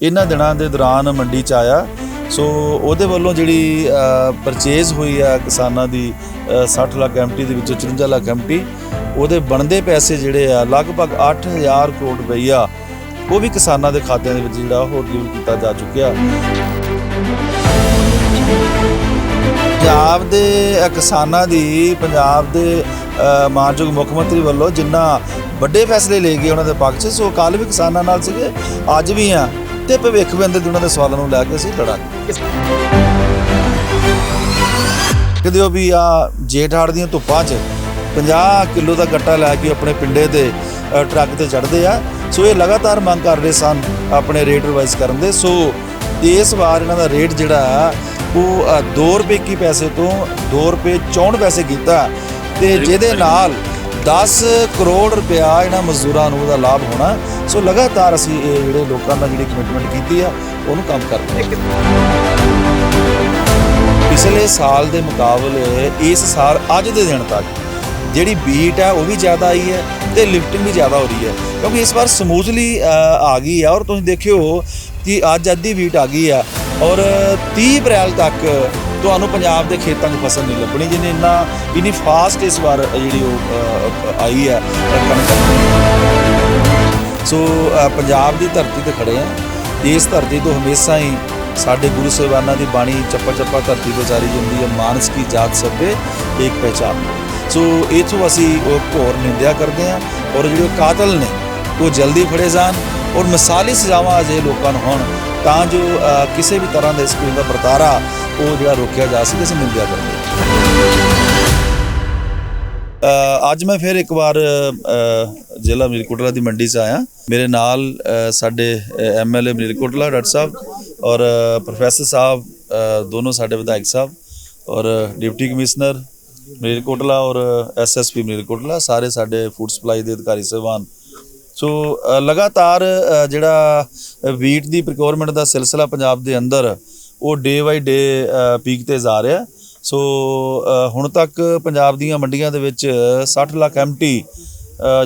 ਇਹਨਾਂ ਦਿਨਾਂ ਦੇ ਦੌਰਾਨ ਮੰਡੀ ਚ ਆਇਆ। ਸੋ ਉਹਦੇ ਵੱਲੋਂ ਜਿਹੜੀ ਪਰਚੇਜ਼ ਹੋਈ ਆ ਕਿਸਾਨਾਂ ਦੀ ਅ, 60 ਲੱਖ ਐਮਟੀ ਦੇ ਵਿੱਚੋਂ 54 ਲੱਖ ਐਮਟੀ ਉਹਦੇ ਬਣਦੇ ਪੈਸੇ ਜਿਹੜੇ ਆ ਲਗਭਗ 8000 ਕਰੋੜ ਰੁਪਈਆ ਉਹ ਵੀ ਕਿਸਾਨਾਂ ਦੇ ਖਾਤਿਆਂ ਦੇ ਵਿੱਚ ਜਿਹੜਾ ਉਹ ਡਿਲੀਵਰ ਕੀਤਾ ਜਾ ਚੁੱਕਿਆ। ਪੰਜਾਬ ਦੇ ਕਿਸਾਨਾਂ ਦੀ ਪੰਜਾਬ ਦੇ ਮਾਨਯੋਗ ਮੁੱਖ ਮੰਤਰੀ ਵੱਲੋਂ ਜਿੰਨਾ ਵੱਡੇ ਫੈਸਲੇ ਲਏ ਗਏ ਉਹਨਾਂ ਦੇ ਪੱਖ 'ਚ ਸੋ ਕੱਲ ਵੀ ਕਿਸਾਨਾਂ ਨਾਲ ਸੀਗੇ ਅੱਜ ਵੀ ਆ। ਤੇ ਭਵਿੱਖ ਵਿੱਚ ਦੇ ਉਹਨਾਂ ਦੇ ਸਵਾਲਾਂ ਨੂੰ ਲੈ ਕੇ ਅਸੀਂ ਲੜਾਂਗੇ। ਕਦੇ ਵੀ ਆ ਜੇਠਾੜ ਦੀਆਂ ਧੁੱਪਾਂ 'ਚ 50 ਕਿਲੋ ਦਾ ਗੱਟਾ ਲੈ ਕੇ ਆਪਣੇ ਪਿੰਡੇ ਤੇ ਅ, ਟਰੱਕ ਤੇ ਚੜ੍ਹਦੇ ਆ। ਸੋ ਇਹ ਲਗਾਤਾਰ ਮੰਗ ਕਰ ਰਹੇ ਸਨ ਆਪਣੇ ਰੇਟ ਰਿਵਾਈਜ਼ ਕਰਨ ਦੇ। ਸੋ ਇਸ ਵਾਰ ਇਹਨਾਂ ਦਾ ਰੇਟ ਜਿਹੜਾ ਉਹ 2 ਰੁਪਏ ਕੀ ਪੈਸੇ ਤੋਂ 2 ਰੁਪਏ 64 ਪੈਸੇ ਕੀਤਾ। ਤੇ ਜਿਹਦੇ ਨਾਲ 10 ਕਰੋੜ ਰੁਪਇਆ ਇਹਨਾਂ ਮਜ਼ਦੂਰਾਂ ਨੂੰ ਉਹਦਾ ਲਾਭ ਹੋਣਾ। ਸੋ ਲਗਾਤਾਰ ਅਸੀਂ ਇਹ ਜਿਹੜੇ ਲੋਕਾਂ ਦਾ ਜਿਹੜੀ ਕਮਿਟਮੈਂਟ ਕੀਤੀ ਆ, ਉਹਨੂੰ ਕੰਮ ਕਰਦੇ ਹਾਂ। ਪਿਛਲੇ ਸਾਲ ਦੇ ਮੁਕਾਬਲੇ ਇਸ ਸਾਲ ਅੱਜ ਦੇ ਦਿਨ ਤੱਕ ਜਿਹੜੀ ਬੀਟ ਹੈ ਉਹ ਵੀ ਜ਼ਿਆਦਾ ਆਈ ਹੈ ਤੇ ਲਿਫਟਿੰਗ ਵੀ ਜ਼ਿਆਦਾ ਹੋ ਰਹੀ ਹੈ। ਕਿਉਂਕਿ ਇਸ ਵਾਰ ਸਮੂਥਲੀ ਆ ਗਈ ਹੈ ਔਰ ਤੁਸੀਂ ਦੇਖਿਓ ਕਿ ਅੱਜ ਅੱਧੀ ਬੀਟ ਆ ਗਈ ਆ। ਔਰ 30 ਅਪ੍ਰੈਲ ਤੱਕ ਤੁਹਾਨੂੰ ਪੰਜਾਬ ਦੇ ਖੇਤਾਂ 'ਚ ਫਸਲ ਨਹੀਂ ਲੱਭਣੀ, ਜਿਹਨੇ ਇੰਨਾ, ਇੰਨੀ ਫਾਸਟ ਇਸ ਵਾਰ ਜਿਹੜੀ ਉਹ ਆਈ ਹੈ ਕਣਕ ਸੋ ਪੰਜਾਬ ਦੀ ਧਰਤੀ ਤੇ ਖੜੇ ਆ। ਇਸ ਧਰਤੀ ਤੋਂ ਹਮੇਸ਼ਾ ਹੀ ਸਾਡੇ ਗੁਰੂ ਸਾਹਿਬਾਨਾਂ ਦੀ ਬਾਣੀ ਚੱਪਾ ਚੱਪਾ ਧਰਤੀ ਤੋਂ ਜਾਰੀ ਜਾਂਦੀ ਹੈ, ਮਾਨਸ ਕੀ ਜਾਤ ਸਭੇ ਇੱਕ ਪਹਿਚਾਨ। ਸੋ ਇਥੋਂ ਅਸੀਂ ਉਹ ਘੋਰ ਨਿੰਦਿਆ ਕਰਦੇ ਹਾਂ ਔਰ ਜਿਹੜੇ ਕਾਤਲ ਨੇ, ਉਹ ਜਲਦੀ ਫੜੇ ਜਾਣ ਔਰ ਮਿਸਾਲੀ ਸਜ਼ਾਵਾਂ ਅਜੇ ਲੋਕਾਂ ਨੂੰ ਹੋਣ ਤਾਂ ਜੋ ਕਿਸੇ ਵੀ ਤਰ੍ਹਾਂ ਦਾ ਇਸ ਕਿਸਮ ਦਾ ਵਰਤਾਰਾ ਉਹ ਜਿਹੜਾ ਰੋਕਿਆ ਜਾ ਸਕੇ ਅਸੀਂ ਨਿੰਦਿਆ ਕਰਦੇ ਅੱਜ ਮੈਂ ਫਿਰ ਇੱਕ ਵਾਰ ਜ਼ਿਲ੍ਹਾ ਮਲੇਰਕੋਟਲਾ ਦੀ ਮੰਡੀ 'ਚ ਆਇਆ। ਮੇਰੇ ਨਾਲ ਅ, ਸਾਡੇ ਐਮਐਲਏ ਮਲੇਰਕੋਟਲਾ ਡਾਕਟਰ ਸਾਹਿਬ ਔਰ ਪ੍ਰੋਫੈਸਰ ਸਾਹਿਬ ਦੋਨੋਂ ਸਾਡੇ ਵਿਧਾਇਕ ਸਾਹਿਬ ਔਰ ਡਿਪਟੀ ਕਮਿਸ਼ਨਰ ਮਲੇਰਕੋਟਲਾ ਔਰ ਐਸਐਸਪੀ ਮਲੇਰਕੋਟਲਾ ਸਾਰੇ ਸਾਡੇ ਫੂਡ ਸਪਲਾਈ ਦੇ ਅਧਿਕਾਰੀ ਸਹਿਬਾਨ। ਸੋ ਲਗਾਤਾਰ ਜਿਹੜਾ ਵੀਟ ਦੀ ਪ੍ਰੋਕਿਉਰਮੈਂਟ ਦਾ ਸਿਲਸਿਲਾ ਪੰਜਾਬ ਦੇ ਅੰਦਰ ਉਹ ਡੇ ਬਾਈ ਡੇ ਪੀਕ ਤੇ ਜਾ ਰਿਹਾ। ਸੋ ਹੁਣ ਤੱਕ ਪੰਜਾਬ ਦੀਆਂ ਮੰਡੀਆਂ ਦੇ ਵਿੱਚ 60 ਲੱਖ ਐਮਟੀ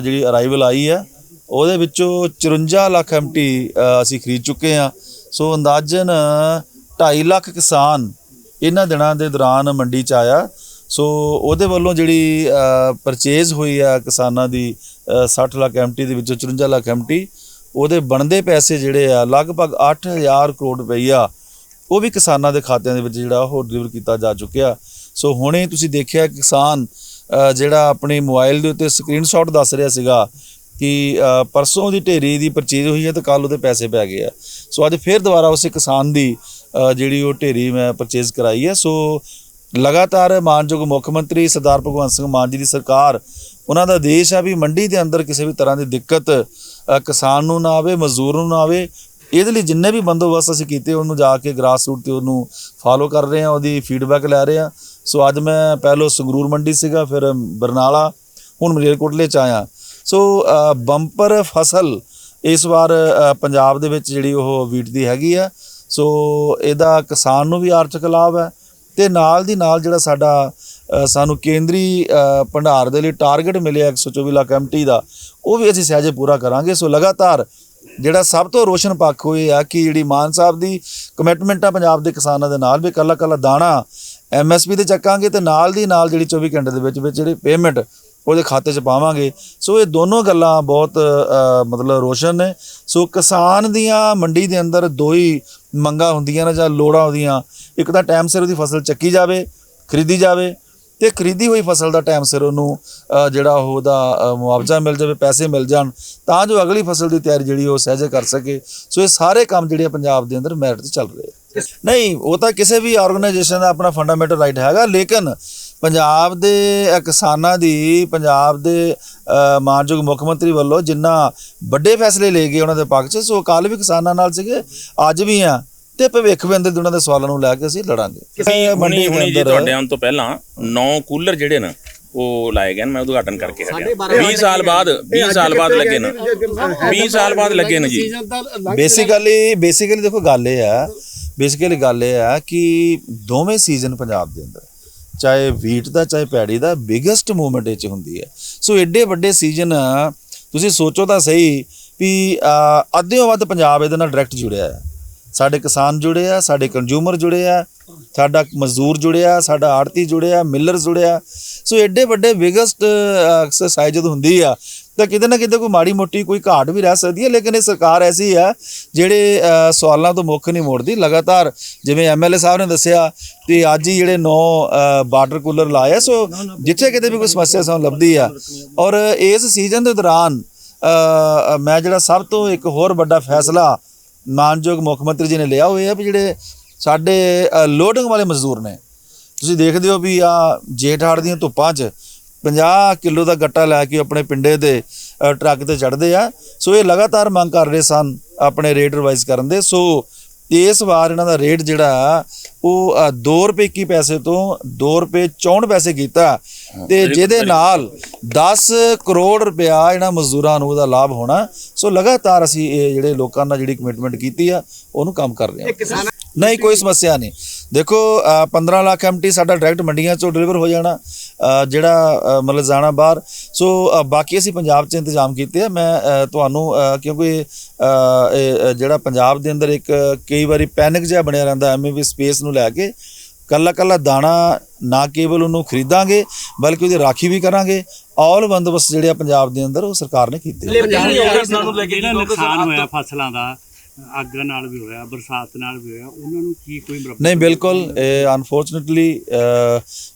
ਜਿਹੜੀ ਅਰਾਈਵਲ ਆਈ ਹੈ ਉਹਦੇ ਵਿੱਚੋਂ 54 ਲੱਖ ਐਮਟੀ ਅਸੀਂ ਖਰੀਦ ਚੁੱਕੇ ਹਾਂ। ਸੋ ਅੰਦਾਜ਼ਨ 2.5 ਲੱਖ ਕਿਸਾਨ ਇਹਨਾਂ ਦਿਨਾਂ ਦੇ ਦੌਰਾਨ ਮੰਡੀ 'ਚ ਆਇਆ। ਸੋ ਉਹਦੇ ਵੱਲੋਂ ਜਿਹੜੀ ਪਰਚੇਜ਼ ਹੋਈ ਆ ਕਿਸਾਨਾਂ ਦੀ ਅ, 60 ਲੱਖ ਐਮਟੀ ਦੇ ਵਿੱਚੋਂ 54 ਲੱਖ ਐਮਟੀ ਉਹਦੇ ਬਣਦੇ ਪੈਸੇ ਜਿਹੜੇ ਆ ਲਗਭਗ 8000 ਕਰੋੜ ਰੁਪਈਆ ਉਹ ਵੀ ਕਿਸਾਨਾਂ ਦੇ ਖਾਤਿਆਂ ਦੇ ਵਿੱਚ ਜਿਹੜਾ ਉਹ ਡਿਲੀਵਰ ਕੀਤਾ ਜਾ ਚੁੱਕਿਆ। ਸੋ ਹੁਣੇ ਤੁਸੀਂ ਦੇਖਿਆ ਕਿਸਾਨ ਜਿਹੜਾ ਆਪਣੇ ਮੋਬਾਈਲ ਦੇ ਉੱਤੇ ਸਕਰੀਨਸ਼ਾਟ ਦੱਸ ਰਿਹਾ ਸੀਗਾ ਕਿ ਪਰਸੋਂ ਦੀ ਢੇਰੀ ਦੀ ਪਰਚੇਜ਼ ਹੋਈ ਹੈ ਤੇ ਕੱਲ ਉਹਦੇ ਪੈਸੇ ਪੈ ਗਏ ਆ। ਸੋ ਅੱਜ ਫੇਰ ਦੁਬਾਰਾ ਉਸੇ ਕਿਸਾਨ ਦੀ ਜਿਹੜੀ ਉਹ ਢੇਰੀ ਮੈਂ ਪਰਚੇਜ਼ ਕਰਾਈ ਹੈ। ਸੋ ਲਗਾਤਾਰ ਮਾਨਯੋਗ ਮੁੱਖ ਮੰਤਰੀ ਸਰਦਾਰ ਭਗਵੰਤ ਸਿੰਘ ਮਾਨ ਜੀ ਦੀ ਸਰਕਾਰ, ਉਹਨਾਂ ਦਾ ਆਦੇਸ਼ ਆ ਵੀ ਮੰਡੀ ਦੇ ਅੰਦਰ ਕਿਸੇ ਵੀ ਤਰ੍ਹਾਂ ਦੀ ਦਿੱਕਤ ਕਿਸਾਨ ਨੂੰ ਨਾ ਆਵੇ, ਮਜ਼ਦੂਰ ਨੂੰ ਨਾ ਆਵੇ ਇਹਦੇ ਲਈ ਜਿੰਨੇ ਵੀ ਬੰਦੋਬਸਤ ਅਸੀਂ ਕੀਤੇ, ਉਹਨੂੰ ਜਾ ਕੇ ਗ੍ਰਾਸ ਰੂਟ ਤੇ ਉਹਨੂੰ ਫਾਲੋ ਕਰ ਰਹੇ ਆ ਉਹਦੀ ਫੀਡਬੈਕ ਲੈ ਰਹੇ ਆ ਸੋ ਅੱਜ ਮੈਂ ਪਹਿਲੋਂ ਸੰਗਰੂਰ ਮੰਡੀ ਸੀਗਾ, ਫਿਰ ਬਰਨਾਲਾ, ਹੁਣ ਮਲੇਰਕੋਟਲੇ ਚ ਆਇਆ। ਸੋ ਬੰਪਰ ਫਸਲ ਇਸ ਵਾਰ ਪੰਜਾਬ ਦੇ ਵਿੱਚ ਜਿਹੜੀ ਉਹ ਵੀਟ ਦੀ ਹੈਗੀ ਆ। ਸੋ ਇਹਦਾ ਕਿਸਾਨ ਨੂੰ ਵੀ ਆਰਥਿਕ ਲਾਭ ਹੈ ਤੇ ਨਾਲ ਦੀ ਨਾਲ ਜਿਹੜਾ ਸਾਡਾ ਸਾਨੂੰ ਕੇਂਦਰੀ ਭੰਡਾਰ ਦੇ ਲਈ ਟਾਰਗੇਟ ਮਿਲਿਆ 124 ਲੱਖ ਐਮਟੀ ਦਾ, ਉਹ ਵੀ ਅਸੀਂ ਸਹਿਜੇ ਪੂਰਾ ਕਰਾਂਗੇ। ਸੋ ਲਗਾਤਾਰ ਜਿਹੜਾ ਸਭ ਤੋਂ ਰੋਸ਼ਨ ਪੱਖ ਹੋਏ ਆ ਕਿ ਜਿਹੜੀ ਮਾਨ ਸਾਹਿਬ ਦੀ ਕਮਿਟਮੈਂਟ ਆ ਪੰਜਾਬ ਦੇ ਕਿਸਾਨਾਂ ਦੇ ਨਾਲ ਵੀ ਕੱਲਾ ਕੱਲਾ ਦਾਣਾ ਐਮਐਸਪੀ ਤੇ ਚੱਕਾਂਗੇ ਤੇ ਨਾਲ ਦੀ ਨਾਲ ਜਿਹੜੀ 24 ਘੰਟੇ ਦੇ ਵਿੱਚ ਵਿੱਚ ਜਿਹੜੀ ਪੇਮੈਂਟ ਉਹਦੇ ਖਾਤੇ 'ਚ ਪਾਵਾਂਗੇ। ਸੋ ਇਹ ਦੋਨੋਂ ਗੱਲਾਂ ਬਹੁਤ ਮਤਲਬ ਰੋਸ਼ਨ ਨੇ। ਸੋ ਕਿਸਾਨ ਦੀਆਂ ਮੰਡੀ ਦੇ ਅੰਦਰ ਦੋ ਹੀ ਮੰਗਾਂ ਹੁੰਦੀਆਂ ਨੇ ਜਾਂ ਲੋੜਾਂ ਹੁੰਦੀਆਂ ਇੱਕ ਤਾਂ ਟਾਈਮ ਸਿਰ ਉਹਦੀ ਫਸਲ ਚੱਕੀ ਜਾਵੇ, ਖਰੀਦੀ ਜਾਵੇ। ਤੇ ਖਰੀਦੀ ਹੋਈ ਫਸਲ ਦਾ ਟਾਈਮ ਸਿਰ ਉਹਨੂੰ ਜਿਹੜਾ ਉਹ ਉਹਦਾ ਮੁਆਵਜ਼ਾ ਮਿਲ ਜਾਵੇ, ਪੈਸੇ ਮਿਲ ਜਾਣ, ਤਾਂ ਜੋ ਅਗਲੀ ਫਸਲ ਦੀ ਤਿਆਰੀ ਜਿਹੜੀ ਉਹ ਸਹਿਜੇ ਕਰ ਸਕੇ। ਸੋ ਇਹ ਸਾਰੇ ਕੰਮ ਜਿਹੜੇ ਆ ਪੰਜਾਬ ਦੇ ਅੰਦਰ ਮੈਰਿਟ ਤੇ ਚੱਲ ਰਹੇ ਨਹੀਂ, ਉਹ ਤਾਂ ਕਿਸੇ ਵੀ ਆਰਗੇਨਾਈਜੇਸ਼ਨ ਦਾ ਆਪਣਾ ਫੰਡਾਮੈਂਟਲ ਰਾਈਟ ਹੈਗਾ, ਲੇਕਿਨ ਪੰਜਾਬ ਦੇ ਕਿਸਾਨਾਂ ਦੀ, ਪੰਜਾਬ ਦੇ ਮਾਨਯੋਗ ਮੁੱਖ ਮੰਤਰੀ ਵੱਲੋਂ ਜਿੰਨਾ ਵੱਡੇ ਫੈਸਲੇ ਲਏ ਗਏ ਉਹਨਾਂ ਦੇ ਪੱਖ 'ਚ, ਸੋ ਕੱਲ ਵੀ ਕਿਸਾਨਾਂ ਨਾਲ ਸੀਗੇ, ਅੱਜ ਵੀ ਆ। ਤੇ ਭਵਿੱਖ ਵਿੱਚ ਦੇ ਉਹਨਾਂ ਦੇ ਸਵਾਲਾਂ ਨੂੰ ਲੈ ਕੇ ਅਸੀਂ ਲੜਾਂਗੇ। ਮੰਡੀ ਦੇ ਹੁਣੀ ਜੀ ਅੰਦਰ- ਤੁਹਾਡੇ ਆਉਣ ਤੋਂ ਪਹਿਲਾਂ 9 ਕੂਲਰ ਜਿਹੜੇ ਨੇ ਉਹ ਲਾਏ ਗਏ ਨੇ ਮੈਂ ਉਦਘਾਟਨ ਕਰਕੇ ਹਟਿਆ। 20 ਸਾਲ ਬਾਅਦ 20 ਸਾਲ ਬਾਅਦ ਲੱਗੇ ਨੇ। 20 ਸਾਲ ਬਾਅਦ ਲੱਗੇ ਨੇ ਜੀ। ਬੇਸਿਕਲੀ ਬੇਸਿਕਲੀ ਦੇਖੋ ਗੱਲ ਇਹ ਆ ਬੇਸਿਕਲੀ ਗੱਲ ਇਹ ਆ ਕਿ ਦੋਵੇਂ ਸੀਜ਼ਨ ਪੰਜਾਬ ਦੇ ਅੰਦਰ ਚਾਹੇ ਵੀਟ ਦਾ ਚਾਹੇ ਪੈੜੀ ਦਾ ਬਿਗੇਸਟ ਮੂਵਮੈਂਟ ਇਹ ਚ ਹੁੰਦੀ ਹੈ। ਸੋ ਐਡੇ ਵੱਡੇ ਸੀਜ਼ਨ ਤੁਸੀਂ ਸੋਚੋ ਤਾਂ ਸਹੀ ਵੀ ਅ, ਅੱਧਿਓਂ ਵੱਧ ਪੰਜਾਬ ਇਹਦੇ ਨਾਲ ਡਾਇਰੈਕਟ ਜੁੜਿਆ ਹੈ। ਸਾਡੇ ਕਿਸਾਨ ਜੁੜੇ ਆ, ਸਾਡੇ ਕੰਜ਼ਿਊਮਰ ਜੁੜੇ ਆ, ਸਾਡਾ ਮਜ਼ਦੂਰ ਜੁੜਿਆ ਸਾਡਾ ਆੜਤੀ ਜੁੜਿਆ ਮਿਲਰ ਜੁੜਿਆ ਸੋ ਐਡੇ ਵੱਡੇ ਬਿਗੇਸਟ ਐਕਸਰਸਾਈਜ਼ ਜਦ ਹੁੰਦੀ ਆ, ਤਾਂ ਕਿਤੇ ਨਾ ਕਿਤੇ ਕੋਈ ਮਾੜੀ ਮੋਟੀ ਕੋਈ ਘਾਟ ਵੀ ਰਹਿ ਸਕਦੀ ਹੈ ਲੇਕਿਨ ਇਹ ਸਰਕਾਰ ਐਸੀ ਆ, ਜਿਹੜੇ ਸਵਾਲਾਂ ਤੋਂ ਮੁੱਖ ਨਹੀਂ ਮੋੜਦੀ। ਲਗਾਤਾਰ ਜਿਵੇਂ ਐਮਐਲਏ ਸਾਹਿਬ ਨੇ ਦੱਸਿਆ ਕਿ ਅੱਜ ਹੀ ਜਿਹੜੇ ਨੌ ਬਾਰਡਰ ਕੂਲਰ ਲਾਏ ਆ, ਸੋ ਜਿੱਥੇ ਕਿਤੇ ਵੀ ਕੋਈ ਸਮੱਸਿਆ ਸਾਨੂੰ ਲੱਭਦੀ ਆ। ਔਰ ਇਸ ਸੀਜ਼ਨ ਦੇ ਦੌਰਾਨ ਮੈਂ ਜਿਹੜਾ ਸਭ ਤੋਂ ਇੱਕ ਹੋਰ ਵੱਡਾ ਫੈਸਲਾ ਮਾਨਯੋਗ ਮੁੱਖ ਮੰਤਰੀ ਜੀ ਨੇ ਲਿਆ ਹੋਇਆ ਵੀ ਜਿਹੜੇ ਸਾਡੇ ਲੋਡਿੰਗ ਵਾਲੇ ਮਜ਼ਦੂਰ ਨੇ, ਤੁਸੀਂ ਦੇਖਦੇ ਹੋ ਵੀ ਆ ਜੇਠਹਾੜ ਦੀਆਂ ਧੁੱਪਾਂ 'ਚ 50 ਕਿਲੋ ਦਾ ਗੱਟਾ ਲੈ ਕੇ ਆਪਣੇ ਪਿੰਡੇ ਦੇ ਟਰੱਕ ਤੇ ਚੜ੍ਹਦੇ ਆ, ਸੋ ਇਹ ਲਗਾਤਾਰ ਮੰਗ ਕਰ ਰਹੇ ਸਨ ਆਪਣੇ ਰੇਟ ਰਿਵਾਈਜ਼ ਕਰਨ ਦੇ, ਸੋ ਇਸ ਵਾਰ ਇਹਨਾਂ ਦਾ ਰੇਟ ਜਿਹੜਾ ਉਹ 2 ਰੁਪਏ 21 ਪੈਸੇ ਤੋਂ 2 ਰੁਪਏ 64 ਪੈਸੇ ਕੀਤਾ ਤੇ ਜਿਹਦੇ ਨਾਲ 10 ਕਰੋੜ ਰੁਪਇਆ ਇਹਨਾਂ ਮਜ਼ਦੂਰਾਂ ਨੂੰ ਉਹਦਾ ਲਾਭ ਹੋਣਾ। ਸੋ ਲਗਾਤਾਰ ਅਸੀਂ ਇਹ ਜਿਹੜੇ ਲੋਕਾਂ ਨਾਲ ਜਿਹੜੀ ਕਮਿਟਮੈਂਟ ਕੀਤੀ ਆ ਉਹਨੂੰ ਕੰਮ ਕਰ ਰਹੇ ਹਾਂ। ਨਹੀਂ ਕੋਈ ਸਮੱਸਿਆ ਨਹੀਂ। ਦੇਖੋ ਅ, 15 ਲੱਖ ਐਮਟੀ ਸਾਡਾ ਡਾਇਰੈਕਟ ਮੰਡੀਆਂ ਚੋਂ ਡਿਲੀਵਰ ਹੋ ਜਾਣਾ ਜਿਹੜਾ ਮਤਲਬ ਜਾਣਾ ਬਾਹਰ। ਸੋ ਬਾਕੀ ਅਸੀਂ ਪੰਜਾਬ 'ਚ ਇੰਤਜ਼ਾਮ ਕੀਤੇ ਆ। ਮੈਂ ਤੁਹਾਨੂੰ ਕਿਉਂਕਿ ਜਿਹੜਾ ਪੰਜਾਬ ਦੇ ਅੰਦਰ ਇੱਕ ਕਈ ਵਾਰੀ ਪੈਨਿਕ ਜਿਹਾ ਬਣਿਆ ਰਹਿੰਦਾ ਐਵੇਂ ਵੀ ਸਪੇਸ ਨੂੰ ਲੈ ਕੇ। ਕੱਲਾ ਕੱਲਾ ਦਾਣਾ ਨਾ ਕੇਵਲ ਉਹਨੂੰ ਖਰੀਦਾਂਗੇ ਬਲਕਿ ਉਹਦੀ ਰਾਖੀ ਵੀ ਕਰਾਂਗੇ। ਆਲ ਬੰਦੋਬਸਤ ਜਿਹੜੇ ਆ ਪੰਜਾਬ ਦੇ ਅੰਦਰ ਉਹ ਸਰਕਾਰ ਨੇ ਕੀਤੇ ਨੁਕਸਾਨ ਹੋਇਆ ਫਸਲਾਂ ਦਾ। ਅੱਗ ਨਾਲ ਵੀ ਹੋਇਆ ਬਰਸਾਤ ਨਾਲ ਵੀ ਹੋਇਆ ਉਹਨਾਂ ਨੂੰ ਕੀ ਕੋਈ ਨਹੀਂ ਬਿਲਕੁਲ ਇਹ ਅਨਫੋਰਚੂਨਟਲੀ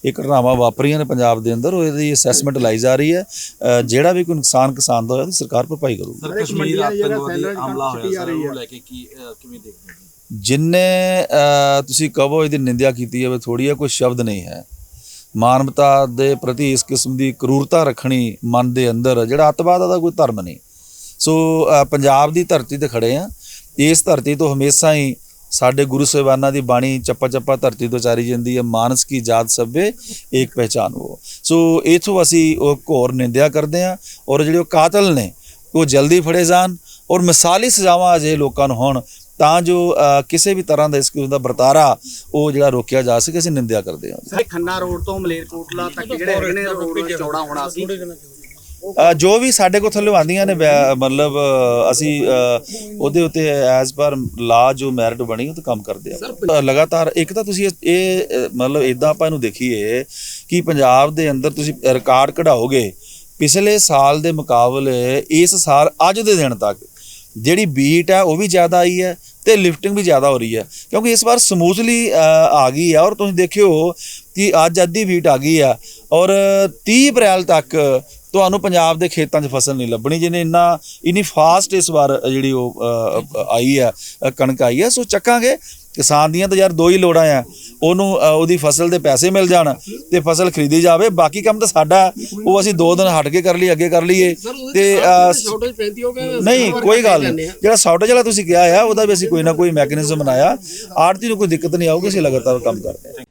ਇਹ ਘਟਨਾਵਾਂ ਵਾਪਰੀਆਂ ਨੇ ਪੰਜਾਬ ਦੇ ਅੰਦਰ ਉਹਦੀ ਅਸੈਸਮੈਂਟ ਲਾਈ ਜਾ ਰਹੀ ਹੈ। ਅ, ਜਿਹੜਾ ਵੀ ਕੋਈ ਨੁਕਸਾਨ ਕਿਸਾਨ ਦਾ ਹੋਇਆ ਤਾਂ ਸਰਕਾਰ ਭਰਪਾਈ ਕਰੂਗੀ। ਸਰ ਕਸ਼ਮੀਰ ਆਤੰਕਵਾਦੀ ਹਮਲਾ ਹੋਇਆ ਸਰ ਉਹਨੂੰ ਲੈ ਕੇ ਕੀ ਅਹ, ਕਿਵੇਂ ਦੇਖਦੇ ਹੋ? ਜਿੰਨੇ ਅ, ਤੁਸੀਂ ਕਹੋ ਇਹਦੀ ਨਿੰਦਿਆ ਕੀਤੀ ਹੈ ਥੋੜੀ ਹੈ ਕੋਈ ਸ਼ਬਦ ਨਹੀਂ ਹੈ। ਮਾਨਵਤਾ ਦੇ ਪ੍ਰਤੀ ਇਸ ਕਿਸਮ ਦੀ ਕਰੂਰਤਾ ਰੱਖਣੀ ਮਨ ਦੇ ਅੰਦਰ ਜਿਹੜਾ ਅੱਤਵਾਦ ਦਾ ਕੋਈ ਧਰਮ ਨਹੀਂ। ਸੋ ਅ, ਪੰਜਾਬ ਦੀ ਧਰਤੀ ਤੇ ਖੜੇ ਆ ਇਸ ਧਰਤੀ ਤੋਂ ਹਮੇਸ਼ਾ ਹੀ ਸਾਡੇ ਗੁਰੂ ਸਾਹਿਬਾਨਾਂ ਦੀ ਬਾਣੀ ਚੱਪਾ ਚੱਪਾ ਧਰਤੀ ਤੋਂ ਚਾਰੀ ਜਾਂਦੀ ਹੈ, ਮਾਨਸ ਕੀ ਜਾਤ ਸਭੇ ਇੱਕ ਪਹਿਚਾਨ ਉਹ ਸੋ ਇਥੋਂ ਅਸੀਂ ਉਹ ਘੋਰ ਨਿੰਦਿਆ ਕਰਦੇ ਹਾਂ ਔਰ ਜਿਹੜੇ ਉਹ ਕਾਤਲ ਨੇ, ਉਹ ਜਲਦੀ ਫੜੇ ਜਾਣ ਔਰ ਮਿਸਾਲੀ ਸਜ਼ਾਵਾਂ ਅਜੇ ਲੋਕਾਂ ਨੂੰ ਹੋਣ ਤਾਂ ਜੋ ਕਿਸੇ ਵੀ ਤਰ੍ਹਾਂ ਦਾ ਇਸ ਕਿਸਮ ਦਾ ਵਰਤਾਰਾ ਉਹ ਜਿਹੜਾ ਰੋਕਿਆ ਜਾ ਸਕੇ, ਅਸੀਂ ਨਿੰਦਿਆ ਕਰਦੇ ਹਾਂ। ਸਰ ਖੰਨਾ ਰੋਡ ਤੋਂ ਮਲੇਰਕੋਟਲਾ ਤੱਕ ਜਿਹੜੇ ਹੈਗੇ ਨੇ, ਰੋਡ ਚੌੜਾ ਹੋਣਾ ਸੀ। ਜੋ ਵੀ ਸਾਡੇ ਕੋਲ ਥੱਲੇ ਆਉਂਦੀਆਂ ਨੇ ਮਤਲਬ ਅਸੀਂ ਉਹਦੇ ਉੱਤੇ ਐਜ਼ ਪਰ ਲਾ ਜੋ ਮੈਰਿਟ ਬਣੀ ਉਹ ਤੇ ਕੰਮ ਕਰਦੇ ਆ। ਲਗਾਤਾਰ ਇੱਕ ਤਾਂ ਤੁਸੀਂ ਇਹ- ਮਤਲਬ ਇਦਾਂ ਆਪਾਂ ਇਹਨੂੰ ਦੇਖੀਏ ਕਿ ਪੰਜਾਬ ਦੇ ਅੰਦਰ ਤੁਸੀਂ ਰਿਕਾਰਡ ਕਢਾਓਗੇ ਪਿਛਲੇ ਸਾਲ ਦੇ ਮੁਕਾਬਲੇ ਇਸ ਸਾਲ ਅੱਜ ਦੇ ਦਿਨ ਤੱਕ ਜਿਹੜੀ ਬੀਟ ਹੈ ਉਹ ਵੀ ਜ਼ਿਆਦਾ ਆਈ ਹੈ ਤੇ ਲਿਫਟਿੰਗ ਵੀ ਜ਼ਿਆਦਾ ਹੋ ਰਹੀ ਹੈ। ਕਿਉਂਕਿ ਇਸ ਵਾਰ ਸਮੂਥਲੀ ਆ ਗਈ ਹੈ ਔਰ ਤੁਸੀਂ ਦੇਖਿਓ ਕਿ ਅੱਜ ਅੱਧੀ ਬੀਟ ਆ ਗਈ ਆ ਔਰ 30 ਅਪ੍ਰੈਲ ਤੱਕ ਤੁਹਾਨੂੰ ਪੰਜਾਬ ਦੇ ਖੇਤਾਂ 'ਚ ਫਸਲ ਨਹੀਂ ਲੱਭਣੀ ਜਿਹਨੇ ਇੰਨਾ ਇਨੀ ਫਾਸਟ ਇਸ ਵਾਰ ਜਿਹੜੀ ਉਹ ਆਈ ਆ ਕਣਕ ਆਈ ਆ ਸੋ ਚੱਕਾਂਗੇ। ਕਿਸਾਨ ਦੀਆਂ ਤਾਂ ਯਾਰ ਦੋ ਹੀ ਲੋੜਾਂ ਆ। ਉਹਨੂੰ ਉਹਦੀ ਫਸਲ ਦੇ ਪੈਸੇ ਮਿਲ ਜਾਣ ਤੇ ਫਸਲ ਖਰੀਦੀ ਜਾਵੇ। ਬਾਕੀ ਕੰਮ ਤਾਂ ਸਾਡਾ। ਉਹ ਅਸੀਂ ਦੋ ਦਿਨ ਹਟ ਕੇ ਕਰ ਲਈ ਅੱਗੇ ਕਰ ਲਈਏ। ਤੇ ਨਹੀਂ ਕੋਈ ਗੱਲ ਨਹੀਂ। ਜਿਹੜਾ ਸ਼ਾਰਟੇਜ ਵਾਲਾ ਤੁਸੀਂ ਕਿਹਾ ਆ ਉਹਦਾ ਵੀ ਅਸੀਂ ਕੋਈ ਨਾ ਕੋਈ ਮੈਕੈਨਿਜ਼ਮ ਬਣਾਇਆ। ਆੜਤੀ ਨੂੰ ਕੋਈ ਦਿੱਕਤ ਨਹੀਂ ਆਊਗੀ ਅਸੀਂ ਲਗਾਤਾਰ ਕੰਮ ਕਰਦੇ ਹਾਂ।